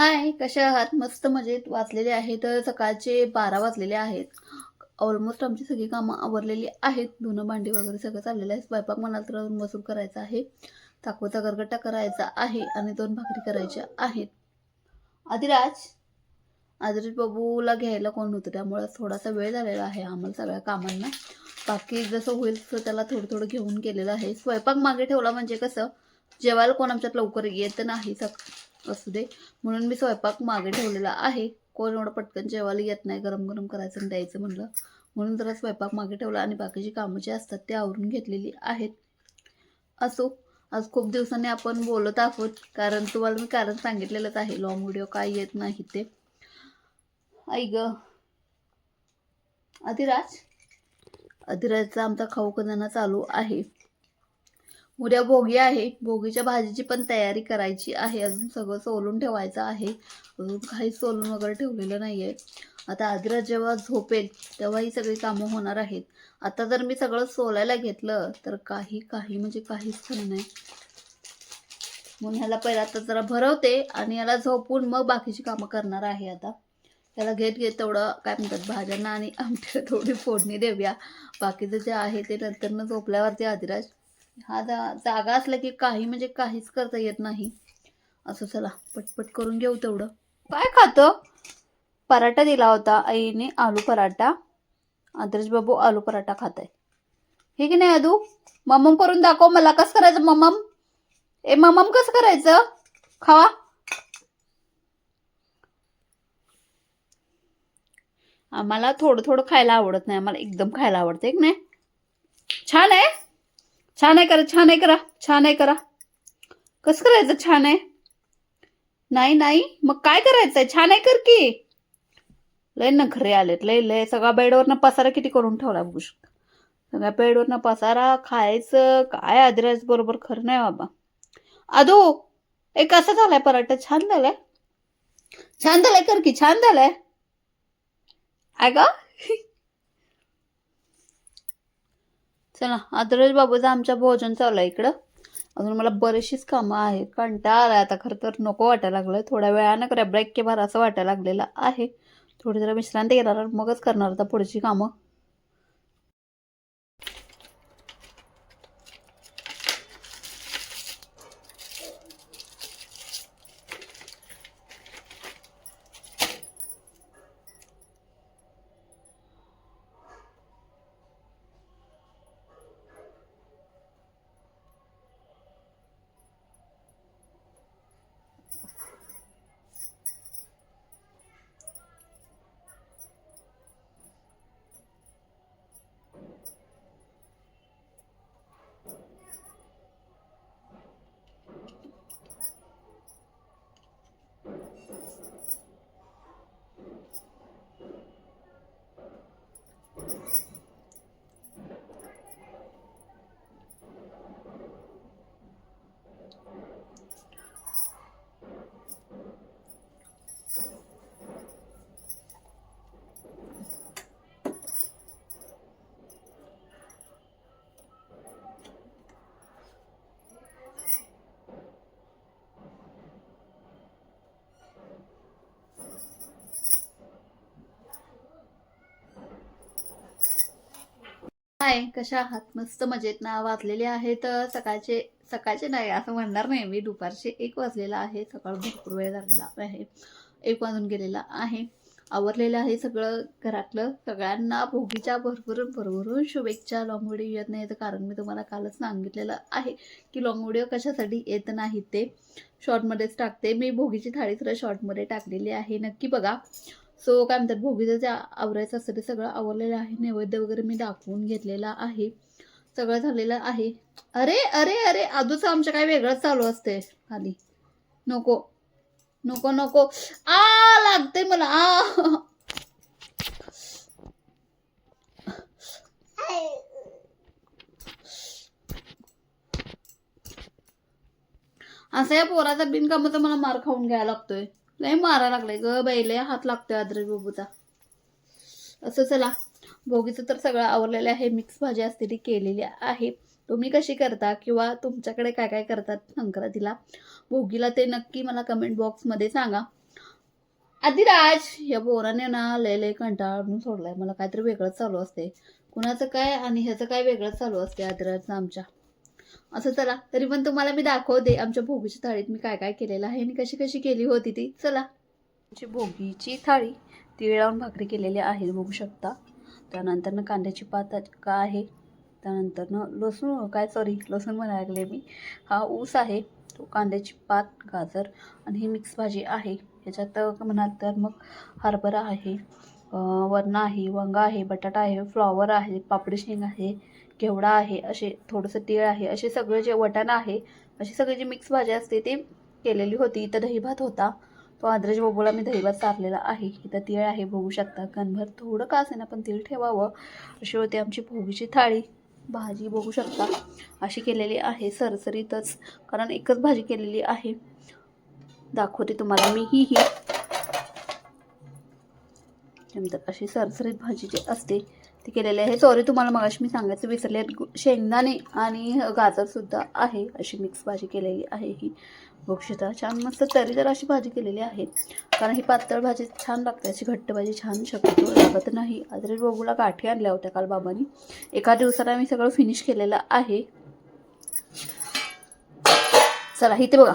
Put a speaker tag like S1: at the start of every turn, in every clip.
S1: हाय कशा आहात? मस्त मजेत. वाचलेले आहे तर सकाळचे बारा वाजलेले आहेत. ऑलमोस्ट आमची सगळी कामं आवरलेली आहेत. धुणं भांडी वगैरे सगळं चाललेलं आहे. स्वयंपाक मला तर मसूर करायचा आहे. ताकूचा गरगट्टा करायचा आहे आणि दोन भाकरी करायच्या आहेत. आदिराज आदिराज बाबूला घ्यायला कोण होतं त्यामुळे थोडासा वेळ झालेला आहे आम्हाला सगळ्या कामांना. बाकी जसं होईल तसं त्याला थोडं थोडं घेऊन गेलेलं आहे. स्वयंपाक मागे ठेवला म्हणजे कसं? जेवायला कोण आमच्यात लवकर येत नाही. सक असू दे. म्हणून मी स्वयंपाक मागे ठेवलेला आहे. कोण एवढं पटकन जेवायला येत नाही गरम गरम करायचं आणि द्यायचं म्हणलं. म्हणून जरा स्वयंपाक मागे ठेवला आणि बाकीची कामं जी असतात ते आवरून घेतलेली आहेत. असो आज खूप दिवसांनी आपण बोलत आहोत. कारण तुम्हाला मी कारण सांगितलेलंच आहे. लॉंग व्हिडिओ काय येत नाही ते. आई ग. अधिराज? अधिराजचा आमचा खाऊ करणं चालू आहे. उद्या भोगी आहे. भोगीच्या भाजीची पण तयारी करायची आहे. अजून सगळं सोलून ठेवायचं आहे. अजून काही सोलून वगैरे ठेवलेलं नाही आहे आता आदिराज जेव्हा झोपेल तेव्हा ही सगळी कामं होणार आहेत. आता जर मी सगळं सोलायला घेतलं तर काही काही म्हणजे काहीच खरं नाही. म्हणून ह्याला पहिला आता जरा भरवते आणि याला झोपून मग बाकीची कामं करणार आहे आता. त्याला घेत घेत तेवढं काय म्हणतात भाज्यांना आणि आमच्या थोडी फोडणी देऊया. बाकीचं जे आहे ते नंतरनं झोपल्यावरती आदिराज हा जा जागा असला की काही म्हणजे काहीच करता येत नाही. असं चला पटपट करून घेऊ तेवढं. काय खातं? पराठा दिला होता आईने आलू पराठा. आदर्श बाबू आलू पराठा खात आहे हे की नाही अदू? ममम करून दाखव मला कसं करायचं ममम ए ममम कसं करायचं? खावा. आम्हाला थोडं थोडं खायला आवडत नाही आम्हाला एकदम खायला आवडतं की नाही? छान आहे. छान आहे करा छान आहे करा छान आहे करा. कसं करायचं छान आहे? नाही नाही. मग काय करायचंय? छान आहे कर की. लय नखरे आलेत लय लय. सगळा बेडवरनं पसारा किती करून ठेवला बघू शकता. सगळ्या बेडवरनं पसारा खायचं काय आदिराज बरोबर खरं नाही बाबा. अदू ए कसं झालाय पराठा? छान झालाय? छान झालाय कर की छान झालाय. आहे का? चला आदरच बाबूचं आमच्या भोजन चालू आहे इकडं. अजून मला बरीचशीच कामं आहेत. कंटाळा आला आता खरं तर नको वाटायला लागलं थोड्या वेळानं करा ब्रेक के बार असं वाटायला लागलेलं आहे. थोडी जरा विश्रांती घेणार मगच करणार आता पुढची कामं. हाय कशा आहात? मस्त मजेत ना? वाजलेले आहेत सकाळचे सकाळचे नाही असं म्हणणार नाही मी. दुपारचे एक वाजलेला आहे. सकाळ भरपूर वेळ झालेला आहे. एक वाजून गेलेला आहे. आवरलेलं आहे सगळं घरातलं. सगळ्यांना भोगीच्या भरपूर भरभरून शुभेच्छा. लॉंग व्हिडिओ येत नाही तर कारण मी तुम्हाला कालच सांगितलेलं आहे की लॉंग व्हिडिओ कशासाठी येत नाही ते. शॉर्टमध्येच टाकते. मी भोगीची थाळी सुद्धा शॉर्टमध्ये टाकलेली आहे. नक्की बघा. सो काय म्हणतात भोगीचं जे आवरायचं असतं ते सगळं आवरलेलं आहे. नैवेद्य वगैरे मी दाखवून घेतलेला आहे. सगळं झालेलं आहे. अरे अरे अरे आधूचं आमच्या काय वेगळंच चालू असते खाली. नको. नको नको. आ लागते मला. आ. असं या पोराचा बिनकामाचा मला मार खाऊन घ्यायला लागतोय. लय मारा लागलाय ग बाई लय हात लागतोय आद्रे बाबूचा. असं चला भोगीचं तर सगळं आवरलेलं आहे मिक्स भाजी असते ती केलेली आहे. तुम्ही कशी करता किंवा तुमच्याकडे काय काय करतात संक्रांतीला? भोगीला ते नक्की मला कमेंट बॉक्समध्ये सांगा. आदिराज या पोराने ना लय लय कंटाळून सोडलाय. मला काहीतरी वेगळंच चालू असते कुणाचं काय आणि ह्याचं काय वेगळंच चालू असते आदिराजचं आमच्या. असं चला तरी पण तुम्हाला मी दाखवते आमच्या भोगीच्या थाळीत मी काय काय केलेलं आहे आणि कशी कशी केली होती ती. चला. आमची भोगीची थाळी तिळ लावून भाकरी केलेली आहे बघू शकता. त्यानंतरनं कांद्याची पात का आहे? त्यानंतरनं लसूण काय सॉरी लसूण म्हणायला लागले मी. हा ऊस आहे तो कांद्याची पात गाजर आणि ही मिक्स भाजी आहे. ह्याच्यात म्हणाल तर मग हरभरा आहे वरण आहे वांगा आहे बटाटा आहे फ्लॉवर आहे पापडी शेंग आहे घेवडा आहे असे थोडंसं तीळ आहे असे सगळे जे वटाणा आहे अशी सगळी जी मिक्स भाजी असते ती केलेली होती. इथं दहीभात होता. तो आद्रज बाबूला मी दहीभात सारलेला आहे. इथं तीळ आहे बघू शकता. कणभर थोडं का असेना पण तीळ ठेवावं. अशी होती आमची भोगीची थाळी. भाजी बघू शकता. अशी केलेली आहे. सरसरीतच कारण एकच भाजी केलेली आहे. दाखवते तुम्हाला मी. ही ही. नंतर अशी सरसरीत भाजी जी असते ती केलेली आहे. सॉरी तुम्हाला मगाशी मी सांगायचं विसरले शेंगदाणे आणि गाजरसुद्धा आहे. अशी मिक्स भाजी केलेली आहे ही. बघू छान मस्त तरी तर अशी भाजी केलेली आहे. कारण ही पातळ भाजी छान लागते. अशी घट्ट भाजी छान शकतो. लागत नाही. आदरे बघूला गाठी आणल्या होत्या काल बाबांनी. एका दिवसाला मी सगळं फिनिश केलेलं आहे. चला इथे बघा.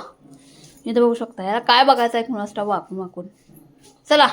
S1: इथे बघू शकता. याला काय बघायचं आहे कुणास ठाऊक? वाकून वाकून. चला.